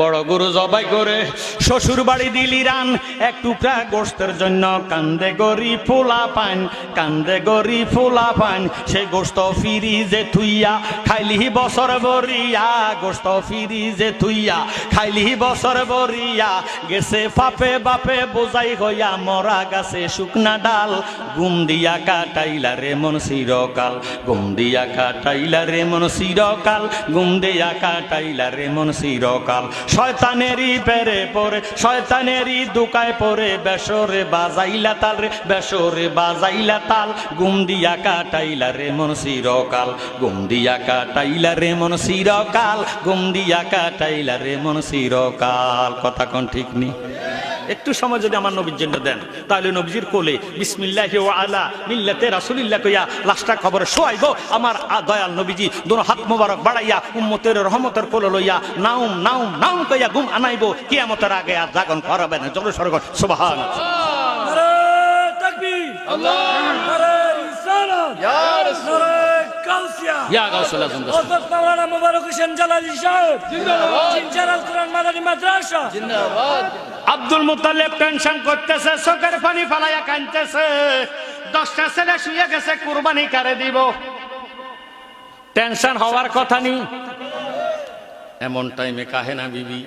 বড় গরু জবাই করে, শ্বশুর বাড়ি দিলি রান। এক টুকরা গোস্তের জন্য কান্দে গরি ফুলা পান, কান্দে গরি ফুলা পান। সে গোস্ত ফিরিজে থুইয়া খাইলি বছর বরিয়া গোস্ত ফিরিজে থুইয়া খাইলি বছর বরিয়া গেছে ফাপে বাপে বোঝাই হইয়া মরা গাছে শুকনা ডাল। গুম দিয়া কাটাইলা রে মন চিরকাল গুম দিয়া কাটাইলা রে মন চিরকাল গুম দিয়া কাটাইলা রে মন চিরকাল। শয়তানেরই পেরে পরে, শয়তানেরই দুকায় পরে, বেসরে বাজাইলা তাল রে, বেসরে বাজাইলা তাল। গুম দিয়া কাটাইলা রে মন চিরকাল গুম দিয়া কাটাইলা রে মন চিরকাল গুম দিয়া কাটাইলা রে মন চিরকাল কথা কোন ঠিক নি একটু সময় যদি আমার নবীর জন্য দেন তাহলে নবীজির কোলে বিসমিল্লাহ ও আলা মিল্লাতে রাসুলিল্লাহ কইয়া লাস্টা খবর শোয়াইব। আমার আ- দয়াল নবীজি দোনো হাত মোবারক বাড়াইয়া উম্মতের রহমতের কোলে লইয়া নাউম নাউম নাউম কইয়া গুম আনাইব। কিয়ামতের আগে আর জাগন করাবে না জনসর্গ সুবাহ সুবহান ইয়া গাউসুল আজম হযরত মাওলানা মুবারক হোসেন জালালি সাহেব। জিন্দাবাদ। জিনজারাল কোরআন মাদানী মাদ্রাসা। আব্দুল মুতালেব টেনশন করতেছে চোখের পানি ফালাইয়া কানতেছে দশটা ছেলে শুয়ে গেছে কুরবানি কারে দিব? টেনশন হওয়ার কথা নেই। এমন টাইমে কাহে না বিবি?